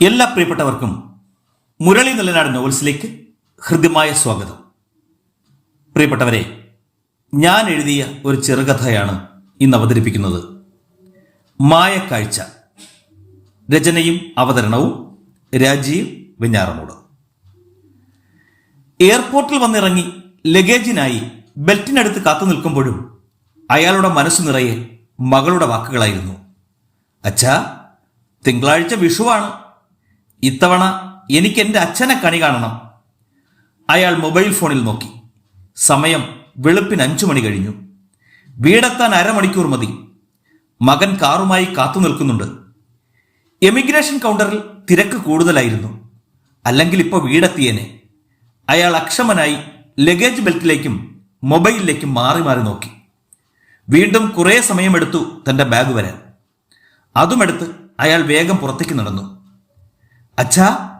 എല്ലാ പ്രിയപ്പെട്ടവർക്കും മുരളി നിലനാട് നോവൽസിലേക്ക് ഹൃദ്യമായ സ്വാഗതം. പ്രിയപ്പെട്ടവരെ ഞാൻ എഴുതിയ ഒരു ചെറുകഥയാണ് ഇന്ന് അവതരിപ്പിക്കുന്നത്. മായക്കാഴ്ച. രചനയും അവതരണവും രാജീവ് വെഞ്ഞാറമൂട്. എയർപോർട്ടിൽ വന്നിറങ്ങി ലഗേജിനായി ബെൽറ്റിനടുത്ത് കാത്തു നിൽക്കുമ്പോഴും അയാളുടെ മനസ്സു നിറയെ മകളുടെ വാക്കുകളായിരുന്നു. അച്ഛാ തിങ്കളാഴ്ച വിഷുവാണ്. ഇത്തവണ എനിക്ക് എന്റെ അച്ഛനെ കണി കാണണം. അയാൾ മൊബൈൽ ഫോണിൽ നോക്കി. സമയം വെളുപ്പിന് അഞ്ചു മണി കഴിഞ്ഞു. വീടെത്താൻ അരമണിക്കൂർ മതി. മകൻ കാറുമായി കാത്തു നിൽക്കുന്നുണ്ട്. എമിഗ്രേഷൻ കൗണ്ടറിൽ തിരക്ക് കൂടുതലായിരുന്നു. അല്ലെങ്കിൽ ഇപ്പോൾ വീടെത്തിയേനെ. അയാൾ അക്ഷമനായി ലഗേജ് ബെൽറ്റിലേക്കും മൊബൈലിലേക്കും മാറി മാറി നോക്കി. വീണ്ടും കുറേ സമയമെടുത്തു തന്റെ ബാഗ് വരാൻ. അതുമെടുത്ത് അയാൾ വേഗം പുറത്തേക്ക് നടന്നു. അച്ഛാ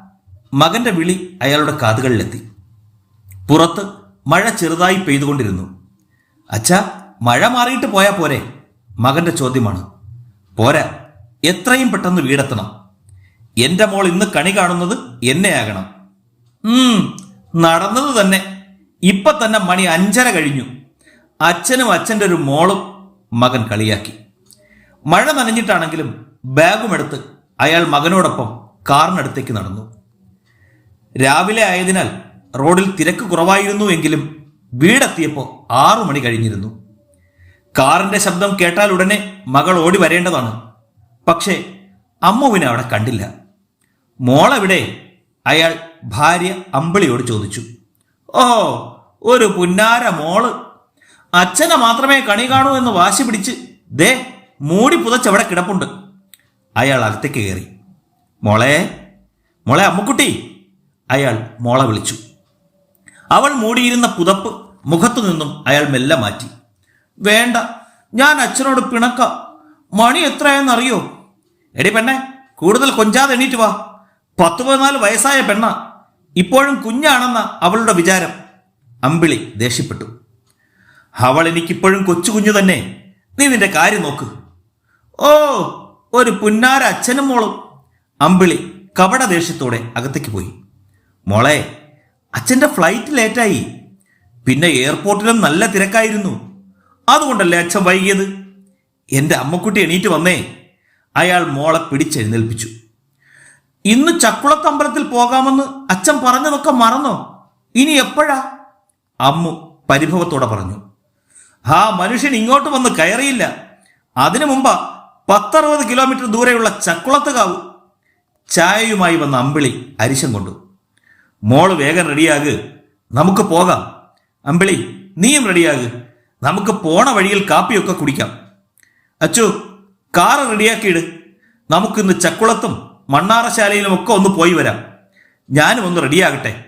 മകന്റെ വിളി അയാളുടെ കാതുകളിലെത്തി. പുറത്ത് മഴ ചെറുതായി പെയ്തുകൊണ്ടിരുന്നു. അച്ഛാ മഴ മാറിയിട്ട് പോയാ പോരെ? മകന്റെ ചോദ്യമാണ്. പോരാ എത്രയും പെട്ടെന്ന് വീടെത്തണം. എന്റെ മോൾ ഇന്ന് കണി കാണുന്നത് എന്നെയാകണം. നടന്നത് തന്നെ. ഇപ്പൊ തന്നെ മണി അഞ്ചര കഴിഞ്ഞു. അച്ഛനും അച്ഛന്റെ ഒരു മോളും മകൻ കളിയാക്കി. മഴ നനഞ്ഞിട്ടാണെങ്കിലും ബാഗുമെടുത്ത് അയാൾ മകനോടൊപ്പം കാറിനടുത്തേക്ക് നടന്നു. രാവിലെ ആയതിനാൽ റോഡിൽ തിരക്ക് കുറവായിരുന്നു എങ്കിലും വീടെത്തിയപ്പോൾ ആറു മണി കഴിഞ്ഞിരുന്നു. കാറിന്റെ ശബ്ദം കേട്ടാൽ ഉടനെ മകൾ ഓടി വരേണ്ടതാണ്. പക്ഷേ അമ്മുവിനെ അവിടെ കണ്ടില്ല. മോളെവിടെ? അയാൾ ഭാര്യ അമ്പിളിയോട് ചോദിച്ചു. ഓ ഒരു പുന്നാര മോൾ. അച്ഛനെ മാത്രമേ കണി കാണൂ എന്ന് വാശി പിടിച്ച് ദേ മൂടി പുതച്ചവിടെ കിടപ്പുണ്ട്. അയാൾ അകത്തേക്ക് കയറി. മോളെ മോളെ അമ്മുക്കുട്ടി. അയാൾ മോളെ വിളിച്ചു. അവൾ മൂടിയിരുന്ന പുതപ്പ് മുഖത്തു നിന്നും അയാൾ മെല്ലെ മാറ്റി. വേണ്ട ഞാൻ അച്ഛനോട് പിണക്ക. മണി എത്രയെന്നറിയോ എടി പെണ്ണെ കൂടുതൽ കൊഞ്ചാതെ എണീറ്റ് വാ. പത്ത് പതിനാല് വയസ്സായ പെണ്ണ. ഇപ്പോഴും കുഞ്ഞാണെന്ന അവളുടെ വിചാരം. അമ്പിളി ദേഷ്യപ്പെട്ടു. അവൾ എനിക്കിപ്പോഴും കൊച്ചു കുഞ്ഞു തന്നെ. നീ നിന്റെ കാര്യം നോക്ക്. ഓ ഒരു പുന്നാര അച്ഛനും മോളും. അമ്പിളി കപട ദേഷ്യത്തോടെ അകത്തേക്ക് പോയി. മോളെ അച്ഛന്റെ ഫ്ലൈറ്റ് ലേറ്റായി പിന്നെ എയർപോർട്ടിലും നല്ല തിരക്കായിരുന്നു. അതുകൊണ്ടല്ലേ അച്ഛൻ വൈകിയത്? എന്റെ അമ്മക്കുട്ടി എണീറ്റ് വന്നേ. അയാൾ മോളെ പിടിച്ചെഴുന്നേൽപ്പിച്ചു. ഇന്ന് ചക്കുളത്തമ്പലത്തിൽ പോകാമെന്ന് അച്ഛൻ പറഞ്ഞതൊക്കെ മറന്നോ? ഇനി എപ്പോഴാ? അമ്മു പരിഭവത്തോടെ പറഞ്ഞു. ആ മനുഷ്യൻ ഇങ്ങോട്ട് വന്ന് കയറിയില്ല. അതിനു മുമ്പ് പത്തറുപത് കിലോമീറ്റർ ദൂരെയുള്ള ചക്കുളത്ത് ചക്കുളത്തുകാവ് ചായയുമായി വന്ന അമ്പിളി അരിശം കൊണ്ടു. മോൾ വേഗം റെഡിയാക്. നമുക്ക് പോകാം. അമ്പിളി നീയും റെഡിയാക്. നമുക്ക് പോണ വഴിയിൽ കാപ്പിയൊക്കെ കുടിക്കാം. അച്ചു കാറ് റെഡിയാക്കിയിട്. നമുക്കിന്ന് ചക്കുളത്തും മണ്ണാറശാലയിലും ഒക്കെ ഒന്ന് പോയി വരാം. ഞാനും ഒന്ന് റെഡിയാകട്ടെ.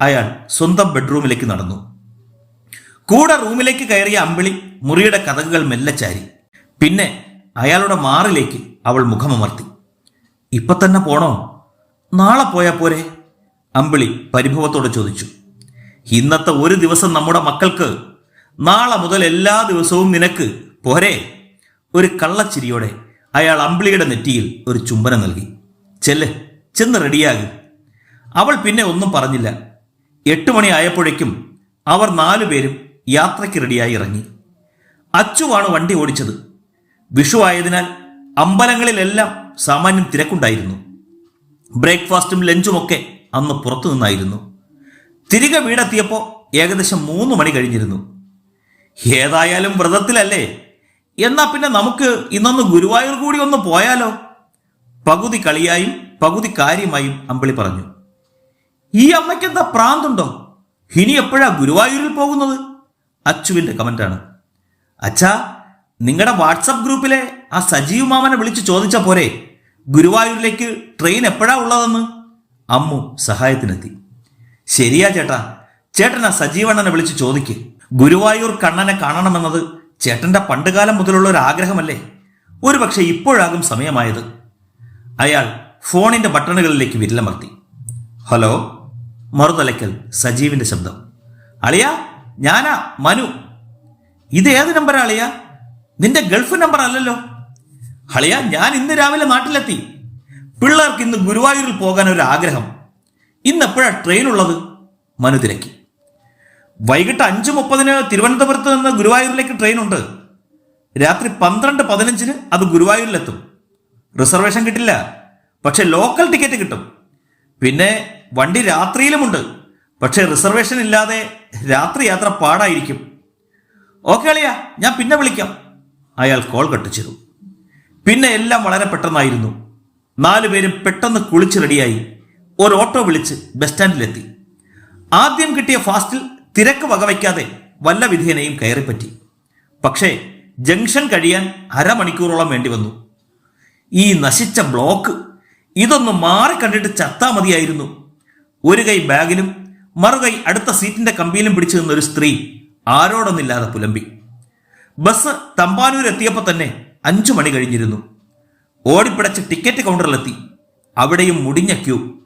അയാൾ സ്വന്തം ബെഡ്റൂമിലേക്ക് നടന്നു. കൂടെ റൂമിലേക്ക് കയറിയ അമ്പിളി മുറിയുടെ കഥകുകൾ മെല്ലെ ചാരി. പിന്നെ അയാളുടെ മാറിലേക്ക് അവൾ മുഖമമർത്തി. ഇപ്പൊ തന്നെ പോണോ? നാളെ പോയാ പോരെ? അമ്പിളി പരിഭവത്തോടെ ചോദിച്ചു. ഇന്നത്തെ ഒരു ദിവസം നമ്മുടെ മക്കൾക്ക് നാളെ മുതൽ എല്ലാ ദിവസവും നിനക്ക് പോരെ? ഒരു കള്ളച്ചിരിയോടെ അയാൾ അമ്പിളിയുടെ നെറ്റിയിൽ ഒരു ചുംബനം നൽകി. ചെല്ല് ചെന്ന് റെഡിയാകും. അവൾ പിന്നെ ഒന്നും പറഞ്ഞില്ല. എട്ട് മണി ആയപ്പോഴേക്കും അവർ നാലുപേരും യാത്രയ്ക്ക് റെഡിയായി ഇറങ്ങി. അച്ചുവാണ് വണ്ടി ഓടിച്ചത്. വിഷു ആയതിനാൽ അമ്പലങ്ങളിലെല്ലാം സാമാന്യം തിരക്കുണ്ടായിരുന്നു. ബ്രേക്ക്ഫാസ്റ്റും ലഞ്ചുമൊക്കെ അന്ന് പുറത്തു നിന്നായിരുന്നു. തിരികെ വീടെത്തിയപ്പോൾ ഏകദേശം മൂന്ന് മണി കഴിഞ്ഞിരുന്നു. ഏതായാലും വ്രതത്തിലല്ലേ? എന്നാ പിന്നെ നമുക്ക് ഇന്നൊന്ന് ഗുരുവായൂർ കൂടി ഒന്ന് പോയാലോ? പകുതി കളിയായും പകുതി കാര്യമായും അമ്പിളി പറഞ്ഞു. ഈ അമ്മയ്ക്ക് എന്താ പ്രാന്തുണ്ടോ? ഇനി എപ്പോഴാ ഗുരുവായൂരിൽ പോകുന്നത്? അച്ചുവിന്റെ കമന്റാണ്. അച്ഛാ നിങ്ങളുടെ വാട്സപ്പ് ഗ്രൂപ്പിലെ ആ സജീവ് മാമനെ വിളിച്ച് ചോദിച്ച പോരെ? ഗുരുവായൂരിലേക്ക് ട്രെയിൻ എപ്പോഴാ ഉള്ളതെന്ന്? അമ്മു സഹായത്തിനെത്തി. ശരിയാ ചേട്ടാ. ചേട്ടൻ ആ സജീവണ്ണനെ വിളിച്ച് ചോദിക്ക്. ഗുരുവായൂർ കണ്ണനെ കാണണമെന്നത് ചേട്ടന്റെ പണ്ടുകാലം മുതലുള്ള ഒരു ആഗ്രഹമല്ലേ? ഒരു പക്ഷെ ഇപ്പോഴാകും സമയമായത്. അയാൾ ഫോണിന്റെ ബട്ടണുകളിലേക്ക് വിരലമർത്തി. ഹലോ? മറുതലയ്ക്കൽ സജീവിന്റെ ശബ്ദം. അളിയ ഞാനാ മനു. ഇത് ഏത് നമ്പറാ അളിയ? നിന്റെ ഗൾഫ് നമ്പർ അല്ലല്ലോ അളിയ ഞാൻ ഇന്ന് രാവിലെ നാട്ടിലെത്തി. പിള്ളേർക്ക് ഇന്ന് ഗുരുവായൂരിൽ പോകാൻ ഒരു ആഗ്രഹം. ഇന്ന് എപ്പോഴാണ് ട്രെയിൻ ഉള്ളത്? മനു തിരക്കി. വൈകിട്ട് അഞ്ച് മുപ്പതിന് തിരുവനന്തപുരത്ത് നിന്ന് ഗുരുവായൂരിലേക്ക് ട്രെയിൻ ഉണ്ട്. രാത്രി പന്ത്രണ്ട് പതിനഞ്ചിന് അത് ഗുരുവായൂരിലെത്തും. റിസർവേഷൻ കിട്ടില്ല. പക്ഷെ ലോക്കൽ ടിക്കറ്റ് കിട്ടും. പിന്നെ വണ്ടി രാത്രിയിലുമുണ്ട്. പക്ഷെ റിസർവേഷൻ ഇല്ലാതെ രാത്രി യാത്ര പാടായിരിക്കും. ഓക്കെ അളിയ ഞാൻ പിന്നെ വിളിക്കാം. അയാൾ കോൾ കട്ട് ചെയ്തു. പിന്നെ എല്ലാം വളരെ പെട്ടെന്നായിരുന്നു. നാലുപേരും പെട്ടെന്ന് കുളിച്ച് റെഡിയായി ഒരു ഓട്ടോ വിളിച്ച് ബസ് സ്റ്റാൻഡിലെത്തി ആദ്യം കിട്ടിയ ഫാസ്റ്റിൽ തിരക്ക് വകവയ്ക്കാതെ വല്ല വിധേനയും കയറിപ്പറ്റി. പക്ഷേ ജംഗ്ഷൻ കഴിയാൻ അരമണിക്കൂറോളം വേണ്ടി വന്നു. ഈ നശിച്ച ബ്ലോക്ക് ഇതൊന്ന് മാറി കണ്ടിട്ട് ചത്താ മതിയായിരുന്നു. ഒരു കൈ ബാഗിലും മറുകൈ അടുത്ത സീറ്റിന്റെ കമ്പിയിലും പിടിച്ചു നിന്നൊരു സ്ത്രീ ആരോടൊന്നില്ലാതെ പുലമ്പി. ബസ് തമ്പാനൂരെത്തിയപ്പോൾ തന്നെ അഞ്ചു മണി കഴിഞ്ഞിരുന്നു. ഓടിപ്പിടച്ച് ടിക്കറ്റ് കൗണ്ടറിലെത്തി. അവിടെയും മുടിഞ്ഞ ക്യൂ.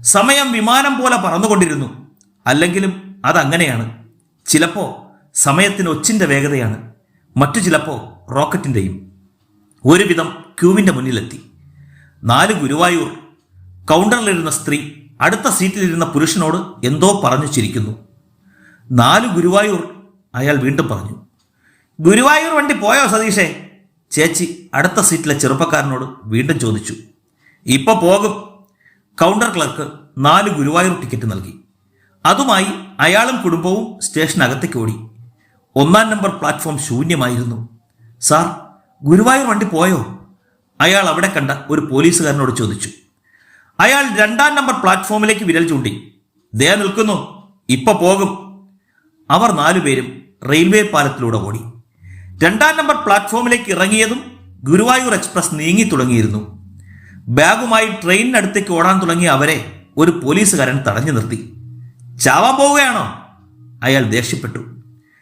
സമയം വിമാനം പോലെ പറന്നുകൊണ്ടിരുന്നു. അല്ലെങ്കിലും അതങ്ങനെയാണ്. ചിലപ്പോൾ സമയത്തിന് ഒച്ചിന്റെ വേഗതയാണ്. മറ്റു ചിലപ്പോൾ റോക്കറ്റിന്റെയും. ഒരുവിധം ക്യൂവിന്റെ മുന്നിലെത്തി. നാല് ഗുരുവായൂർ. കൗണ്ടറിലിരുന്ന സ്ത്രീ അടുത്ത സീറ്റിലിരുന്ന പുരുഷനോട് എന്തോ പറഞ്ഞു ചിരിക്കുന്നു. നാല് ഗുരുവായൂർ അയാൾ വീണ്ടും പറഞ്ഞു. ഗുരുവായൂർ വണ്ടി പോയോ സതീഷേ ചേച്ചി അടുത്ത സീറ്റിലെ ചെറുപ്പക്കാരനോട് വീണ്ടും ചോദിച്ചു ഇപ്പൊ പോകും. കൗണ്ടർ ക്ലർക്ക് നാല് ഗുരുവായൂർ ടിക്കറ്റ് നൽകി. അതുമായി അയാളും കുടുംബവും സ്റ്റേഷനകത്തേക്ക് ഓടി. ഒന്നാം നമ്പർ പ്ലാറ്റ്ഫോം ശൂന്യമായിരുന്നു. സാർ ഗുരുവായൂർ വണ്ടി പോയോ? അയാൾ അവിടെ കണ്ട ഒരു പോലീസുകാരനോട് ചോദിച്ചു. അയാൾ രണ്ടാം നമ്പർ പ്ലാറ്റ്ഫോമിലേക്ക് വിരൽ ചൂണ്ടി ദേ നിൽക്കുന്നു ഇപ്പൊ പോകും. അവർ നാലുപേരും റെയിൽവേ പാലത്തിലൂടെ ഓടി. രണ്ടാം നമ്പർ പ്ലാറ്റ്ഫോമിലേക്ക് ഇറങ്ങിയതും ഗുരുവായൂർ എക്സ്പ്രസ് നീങ്ങി തുടങ്ങിയിരുന്നു. ബാഗുമായി ട്രെയിനിനടുത്തേക്ക് ഓടാൻ തുടങ്ങിയ അവരെ ഒരു പോലീസുകാരൻ തടഞ്ഞു നിർത്തി. ചാവാൻ പോവുകയാണോ? അയാൾ ദേഷ്യപ്പെട്ടു.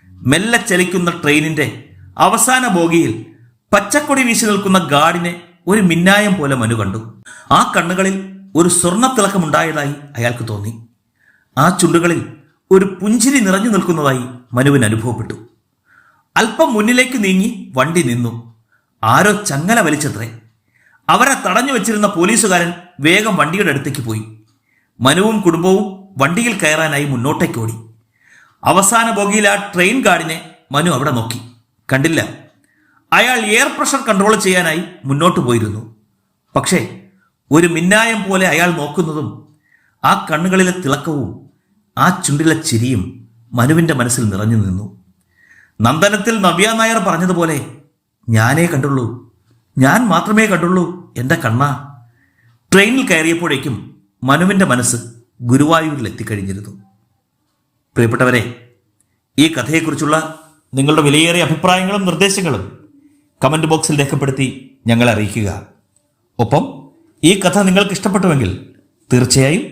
മെല്ലെ ചലിക്കുന്ന ട്രെയിനിന്റെ അവസാന ബോഗിയിൽ പച്ചക്കൊടി വീശി നിൽക്കുന്ന ഗാർഡിനെ ഒരു മിന്നായം പോലെ മനു കണ്ടു. ആ കണ്ണുകളിൽ ഒരു സ്വർണത്തിളക്കമുണ്ടായതായി അയാൾക്ക് തോന്നി. ആ ചുണ്ടുകളിൽ ഒരു പുഞ്ചിരി നിറഞ്ഞു നിൽക്കുന്നതായി മനുവിന് അനുഭവപ്പെട്ടു. അല്പം മുന്നിലേക്ക് നീങ്ങി വണ്ടി നിന്നു. ആരോ ചങ്ങല വലിച്ചത്രേ. അവരെ തടഞ്ഞു വെച്ചിരുന്ന പോലീസുകാരൻ വേഗം വണ്ടിയുടെ അടുത്തേക്ക് പോയി. മനുവും കുടുംബവും വണ്ടിയിൽ കയറാനായി മുന്നോട്ടേക്ക് ഓടി അവസാന ബോഗിയിൽ ആ ട്രെയിൻ ഗാർഡിനെ മനു അവിടെ നോക്കി. കണ്ടില്ല. അയാൾ എയർ പ്രഷർ കൺട്രോൾ ചെയ്യാനായി മുന്നോട്ട് പോയിരുന്നു. പക്ഷേ ഒരു മിന്നായം പോലെ അയാൾ നോക്കുന്നതും ആ കണ്ണുകളിലെ തിളക്കവും ആ ചുണ്ടിലെ ചിരിയും മനുവിന്റെ മനസ്സിൽ നിറഞ്ഞു നിന്നു. നന്ദനത്തിൽ നവ്യ നായർ പറഞ്ഞതുപോലെ ഞാനേ കണ്ടുള്ളൂ. ഞാൻ മാത്രമേ കണ്ടുള്ളൂ എന്റെ കണ്ണ. ട്രെയിനിൽ കയറിയപ്പോഴേക്കും മനുവിന്റെ മനസ്സ് ഗുരുവായൂരിൽ എത്തിക്കഴിഞ്ഞിരുന്നു പ്രിയപ്പെട്ടവരെ ഈ കഥയെക്കുറിച്ചുള്ള നിങ്ങളുടെ വിലയേറിയ അഭിപ്രായങ്ങളും നിർദ്ദേശങ്ങളും കമന്റ് ബോക്സിൽ രേഖപ്പെടുത്തി ഞങ്ങളെ അറിയിക്കുക. ഒപ്പം ഈ കഥ നിങ്ങൾക്ക് ഇഷ്ടപ്പെട്ടുവെങ്കിൽ തീർച്ചയായും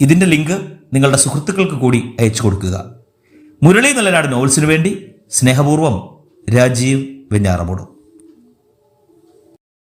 ഇതിന്റെ ലിങ്ക് നിങ്ങളുടെ സുഹൃത്തുക്കൾക്ക് കൂടി അയച്ചു കൊടുക്കുക. മുരളി നല്ലനാട് നോവൽസിനു വേണ്ടി സ്നേഹപൂർവം രാജീവ് വെഞ്ഞാറമൂടും.